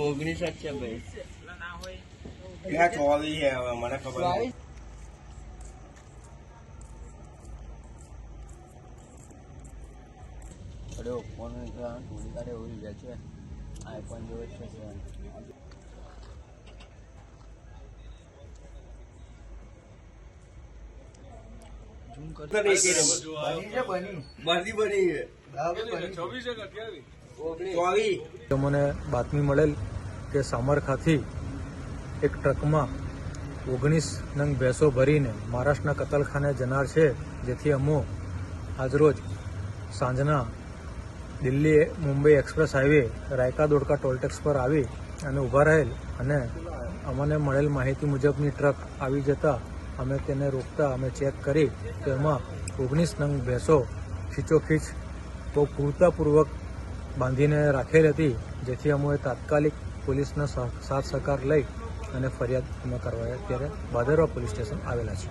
ઓગણીસ જ છે ભાઈ. છે હવે? મને ખબર. અરે ફોન થોડી તારે ઉડી ગયા છે આઈફોન જેવો જ છે ફોન બની છે બની. બની બની છે. ચોવી મને બાતમી મળેલ કે સામરખાથી એક ટ્રકમાં ઓગણીસ નંગ ભેંસો ભરીને મહારાષ્ટ્રના કતલખાને જનાર છે જેથી અમો આજરોજ સાંજના Delhi Mumbai express highway Rayka Dodka toll tax પર આવી અને ઊભા રહેલ અને અમને મળેલ માહિતી મુજબની ટ્રક આવી જતા અમે તેને રોકતા અમે ચેક કરી તો એમાં ઓગણીસ નંગ ભેંસો ખીચોખીચ બહુ પૂરતાપૂર્વક બાંધીને રાખેલ હતી, જેથી અમે તાત્કાલિક પોલીસનો સાથ સહકાર લઈ અને ફરિયાદ અમે કરવા, અત્યારે ભાદરવા પોલીસ સ્ટેશન આવેલા છે